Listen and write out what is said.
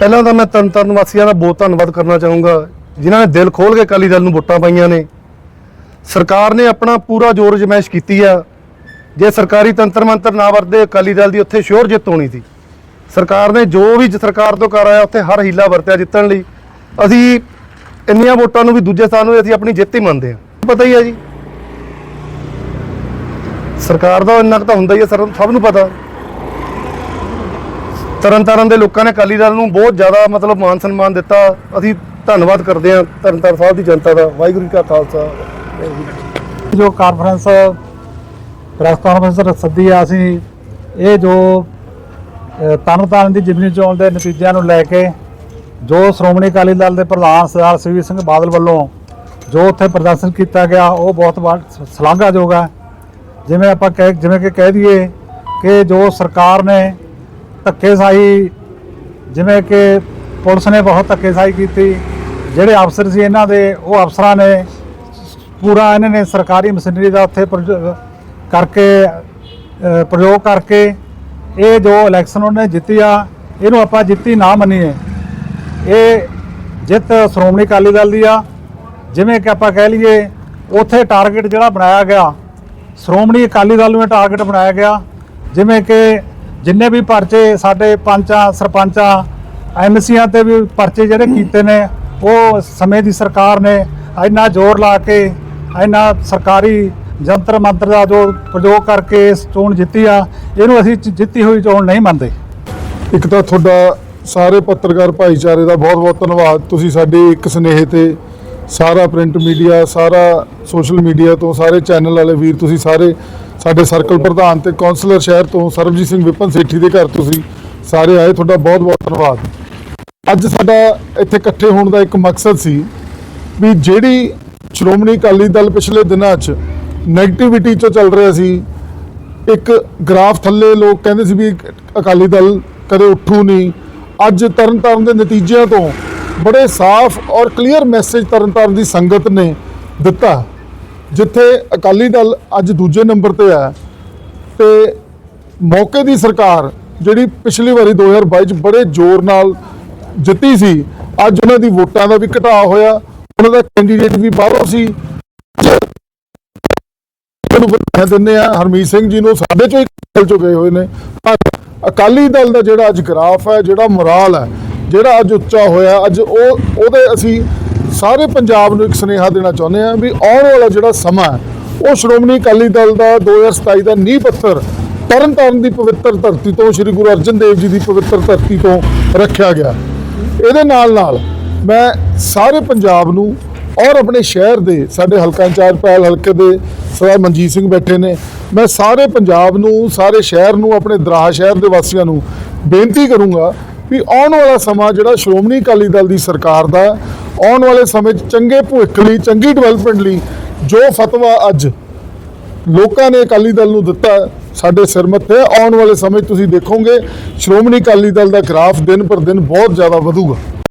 ਪਹਿਲਾਂ ਤਾਂ ਮੈਂ ਤਰਨਤਾਰਨ ਵਾਸੀਆਂ ਦਾ ਬਹੁਤ ਧੰਨਵਾਦ ਕਰਨਾ ਚਾਹੂੰਗਾ, ਜਿਨ੍ਹਾਂ ਨੇ ਦਿਲ ਖੋਲ ਕੇ ਅਕਾਲੀ ਦਲ ਨੂੰ ਵੋਟਾਂ ਪਾਈਆਂ ਨੇ। ਸਰਕਾਰ ਨੇ ਆਪਣਾ ਪੂਰਾ ਜ਼ੋਰ ਜਮੈਸ਼ ਕੀਤੀ ਆ। ਜੇ ਸਰਕਾਰੀ ਤੰਤਰ ਮੰਤਰ ਨਾ ਵਰਦੇ, ਅਕਾਲੀ ਦਲ ਦੀ ਉੱਥੇ ਸ਼ੋਰ ਜਿੱਤ ਹੋਣੀ ਸੀ। ਸਰਕਾਰ ਨੇ ਜੋ ਵੀ ਸਰਕਾਰ ਤੋਂ ਕਰ ਆਇਆ, ਉੱਥੇ ਹਰ ਹੀਲਾ ਵਰਤਿਆ ਜਿੱਤਣ ਲਈ। ਅਸੀਂ ਇੰਨੀਆਂ ਵੋਟਾਂ ਨੂੰ ਵੀ ਦੂਜੇ ਸਥਾਨ ਨੂੰ ਅਸੀਂ ਆਪਣੀ ਜਿੱਤ ਹੀ ਮੰਨਦੇ ਹਾਂ। ਪਤਾ ਹੀ ਹੈ ਜੀ। ਸਰਕਾਰ ਦਾ ਇੰਨਾ ਕੁ ਤਾਂ ਹੁੰਦਾ ਹੀ ਹੈ, ਸਰ, ਸਭ ਨੂੰ ਪਤਾ। ਤਰਨਤਾਰਨ ਦੇ ਲੋਕਾਂ ਨੇ ਅਕਾਲੀ ਦਲ ਨੂੰ ਬਹੁਤ ਜ਼ਿਆਦਾ ਮਤਲਬ ਮਾਨ ਸਨਮਾਨ ਦਿੱਤਾ। ਅਸੀਂ ਧੰਨਵਾਦ ਕਰਦੇ ਹਾਂ ਤਰਨਤਾਰਨ ਸਾਹਿਬ ਦੀ ਜਨਤਾ ਦਾ। ਵਾਹਿਗੁਰੂ ਜੀ ਕਾ ਖਾਲਸਾ। ਜੋ ਕਾਨਫਰੰਸ ਪ੍ਰੈਸ ਕਾਨਫਰੰਸ ਸੱਦੀ ਆ ਅਸੀਂ ਇਹ ਜੋ ਅ, ਤਰਨਤਾਰਨ ਦੀ ਜਿਮਨੀ ਚੋਣ ਦੇ ਨਤੀਜਿਆਂ ਨੂੰ ਲੈ ਕੇ ਜੋ ਸ਼੍ਰੋਮਣੀ ਅਕਾਲੀ ਦਲ ਦੇ ਪ੍ਰਧਾਨ ਸਰਦਾਰ ਸੁਖਬੀਰ ਸਿੰਘ ਬਾਦਲ ਵੱਲੋਂ ਜੋ ਉੱਥੇ ਪ੍ਰਦਰਸ਼ਨ ਕੀਤਾ ਗਿਆ ਉਹ ਬਹੁਤ ਵਾ- ਸ਼ਲਾਘਾਯੋਗ ਹੈ ਜਿਵੇਂ ਆਪਾਂ ਕਹਿ ਜਿਵੇਂ ਕਿ ਕਹਿ ਦਈਏ ਕਿ ਜੋ ਸਰਕਾਰ ਨੇ ਧੱਕੇਸ਼ਾਹੀ, ਜਿਵੇਂ ਕਿ ਪੁਲਿਸ ਨੇ ਬਹੁਤ ਧੱਕੇਸ਼ਾਹੀ ਕੀਤੀ। ਜਿਹੜੇ ਅਫਸਰ ਸੀ ਇਹਨਾਂ ਦੇ, ਉਹ ਅਫਸਰਾਂ ਨੇ ਪੂਰਾ ਇਹਨਾਂ ਨੇ ਸਰਕਾਰੀ ਮਸ਼ੀਨਰੀ ਦਾ ਉੱਥੇ ਪ੍ਰਯੋ- ਕਰਕੇ ਪ੍ਰਯੋਗ ਕਰਕੇ ਇਹ ਜੋ ਇਲੈਕਸ਼ਨ ਉਹਨੇ ਜਿੱਤੀ ਆ, ਇਹਨੂੰ ਆਪਾਂ ਜਿੱਤੀ ਨਾ ਮੰਨੀਏ। ਇਹ ਜਿੱਤ ਸ਼੍ਰੋਮਣੀ ਅਕਾਲੀ ਦਲ ਦੀ ਆ। ਜਿਵੇਂ ਕਿ ਆਪਾਂ ਕਹਿ ਲਈਏ, ਉੱਥੇ ਟਾਰਗੇਟ ਜਿਹੜਾ ਬਣਾਇਆ ਗਿਆ, ਸ਼੍ਰੋਮਣੀ ਅਕਾਲੀ ਦਲ ਨੂੰ ਇਹ ਟਾਰਗੇਟ ਬਣਾਇਆ ਗਿਆ। ਜਿਵੇਂ ਕਿ ਜਿੰਨੇ ਵੀ ਪਰਚੇ ਸਾਡੇ ਪੰਚਾਂ, ਸਰਪੰਚਾਂ, ਐਮਸੀਆਂ ਤੇ ਵੀ ਪਰਚੇ ਜਿਹੜੇ ਕੀਤੇ ਨੇ, ਉਹ ਸਮੇਂ ਦੀ ਸਰਕਾਰ ਨੇ ਇੰਨਾ ਜ਼ੋਰ ਲਾ ਕੇ, ਇੰਨਾ ਸਰਕਾਰੀ ਜੰਤਰ ਮੰਤਰ ਦਾ ਜੋ ਪ੍ਰਯੋਗ ਕਰਕੇ ਇਸ ਚੋਣ ਜਿੱਤੀ ਆ, ਇਹਨੂੰ ਅਸੀਂ ਜਿੱਤੀ ਹੋਈ ਚੋਣ ਨਹੀਂ ਮੰਨਦੇ। ਇੱਕ ਤਾਂ ਤੁਹਾਡਾ ਸਾਰੇ ਪੱਤਰਕਾਰ ਭਾਈਚਾਰੇ ਦਾ ਬਹੁਤ-ਬਹੁਤ ਧੰਨਵਾਦ। ਤੁਸੀਂ ਸਾਡੇ ਇੱਕ ਸੁਨੇਹੇ ਤੇ ਸਾਰਾ ਪ੍ਰਿੰਟ ਮੀਡੀਆ, ਸਾਰਾ ਸੋਸ਼ਲ ਮੀਡੀਆ ਤੋਂ ਸਾਰੇ ਚੈਨਲ ਵਾਲੇ ਵੀਰ, ਤੁਸੀਂ ਸਾਰੇ ਸਾਡੇ ਸਰਕਲ ਪ੍ਰਧਾਨ ਤੇ ਕਾਉਂਸਲਰ ਸ਼ਹਿਰ ਤੋਂ ਸਰਬਜੀਤ ਸਿੰਘ ਵਿਪਨ ਸੇਠੀ ਦੇ ਘਰ ਤੁਸੀਂ ਸਾਰੇ ਆਏ, ਤੁਹਾਡਾ ਬਹੁਤ-ਬਹੁਤ ਧੰਨਵਾਦ। ਅੱਜ ਸਾਡਾ ਇੱਥੇ ਇਕੱਠੇ ਹੋਣ ਦਾ ਇੱਕ ਮਕਸਦ ਸੀ ਵੀ ਜਿਹੜੀ ਸ਼੍ਰੋਮਣੀ ਅਕਾਲੀ ਦਲ ਪਿਛਲੇ ਦਿਨਾਂ 'ਚ ਨੈਗੇਟਿਵਿਟੀ 'ਚੋਂ ਚੱਲ ਰਿਹਾ ਸੀ, ਇੱਕ ਗ੍ਰਾਫ ਥੱਲੇ ਲੋਕ ਕਹਿੰਦੇ ਸੀ ਵੀ ਅਕਾਲੀ ਦਲ ਕਦੇ ਉੱਠੂ ਨਹੀਂ, ਅੱਜ ਤਰਨਤਾਰਨ ਦੇ ਨਤੀਜਿਆਂ ਤੋਂ ਬੜੇ ਸਾਫ਼ ਔਰ ਕਲੀਅਰ ਮੈਸੇਜ ਤਰਨਤਾਰਨ ਦੀ ਸੰਗਤ ਨੇ ਦਿੱਤਾ। ਜਿੱਥੇ ਅਕਾਲੀ ਦਲ ਅੱਜ ਦੂਜੇ ਨੰਬਰ ਤੇ ਹੈ ਤੇ ਮੌਕੇ ਦੀ ਸਰਕਾਰ ਜਿਹੜੀ ਪਿਛਲੀ ਵਾਰੀ 2022 ਚ ਬੜੇ ਜ਼ੋਰ ਨਾਲ ਜਿੱਤੀ ਸੀ, ਅੱਜ ਉਹਨਾਂ ਦੀ ਵੋਟਾਂ ਦਾ ਵੀ ਘਟਾਅ ਹੋਇਆ, ਉਹਨਾਂ ਦਾ ਕੈਂਡੀਡੇਟ ਵੀ ਬਾਹਰੋਂ ਸੀ। ਨੂੰ ਵਧਾਈਆਂ ਦਿੰਦੇ ਆ, ਹਰਮੀਤ ਸਿੰਘ ਜੀ ਨੂੰ ਸਾਡੇ ਚੋਂ ਹੀ ਖੇਲ ਚੋਂ ਗਏ ਹੋਏ ਨੇ। ਪਰ ਅਕਾਲੀ ਦਲ ਦਾ ਜਿਹੜਾ ਅੱਜ ਗ੍ਰਾਫ ਹੈ, ਜਿਹੜਾ ਮੋਰਾਲ ਹੈ, ਜਿਹੜਾ ਅੱਜ ਉੱਚਾ ਹੋਇਆ, ਅੱਜ ਉਹ ਉਹਦੇ ਅਸੀਂ ਸਾਰੇ ਪੰਜਾਬ ਨੂੰ ਇੱਕ ਸੁਨੇਹਾ ਦੇਣਾ ਚਾਹੁੰਦੇ ਆ ਵੀ ਆਉਣ ਵਾਲਾ ਜਿਹੜਾ ਸਮਾਂ ਹੈ, ਉਹ ਸ਼੍ਰੋਮਣੀ ਅਕਾਲੀ ਦਲ ਦਾ 2027 ਦਾ ਨੀਂਹ ਪੱਥਰ ਤਰਨ ਤਾਰਨ ਦੀ ਪਵਿੱਤਰ ਧਰਤੀ ਤੋਂ, ਸ੍ਰੀ ਗੁਰੂ ਅਰਜਨ ਦੇਵ ਜੀ ਦੀ ਪਵਿੱਤਰ ਧਰਤੀ ਤੋਂ ਰੱਖਿਆ ਗਿਆ। ਇਹਦੇ ਨਾਲ ਨਾਲ ਮੈਂ ਸਾਰੇ ਪੰਜਾਬ ਨੂੰ ਔਰ ਆਪਣੇ ਸ਼ਹਿਰ ਦੇ, ਸਾਡੇ ਹਲਕਾ ਇੰਚਾਰਜ ਪਹਿਲ ਹਲਕੇ ਦੇ ਸਰਦਾਰ ਮਨਜੀਤ ਸਿੰਘ ਬੈਠੇ ਨੇ, ਮੈਂ ਸਾਰੇ ਪੰਜਾਬ ਨੂੰ, ਸਾਰੇ ਸ਼ਹਿਰ ਨੂੰ, ਆਪਣੇ ਦਰਾਹਾ ਸ਼ਹਿਰ ਦੇ ਵਾਸੀਆਂ ਨੂੰ ਬੇਨਤੀ ਕਰੂੰਗਾ ਵੀ ਆਉਣ ਵਾਲਾ ਸਮਾਂ ਜਿਹੜਾ ਸ਼੍ਰੋਮਣੀ ਅਕਾਲੀ ਦਲ ਦੀ ਸਰਕਾਰ ਦਾ ਆਉਣ ਵਾਲੇ ਸਮੇਂ 'ਚ ਚੰਗੇ ਭਵਿੱਖ ਲਈ, ਚੰਗੀ ਡਿਵੈਲਪਮੈਂਟ ਲਈ ਜੋ ਫਤਵਾ ਅੱਜ ਲੋਕਾਂ ਨੇ ਅਕਾਲੀ ਦਲ ਨੂੰ ਦਿੱਤਾ ਸਾਡੇ ਸਿਰਮਤ ਮੱਥੇ ਹੈ। ਆਉਣ ਵਾਲੇ ਸਮੇਂ 'ਚ ਤੁਸੀਂ ਦੇਖੋਗੇ, ਸ਼੍ਰੋਮਣੀ ਅਕਾਲੀ ਦਲ ਦਾ ਗ੍ਰਾਫ ਦਿਨ ਪਰ ਦਿਨ ਬਹੁਤ ਜ਼ਿਆਦਾ ਵਧੂਗਾ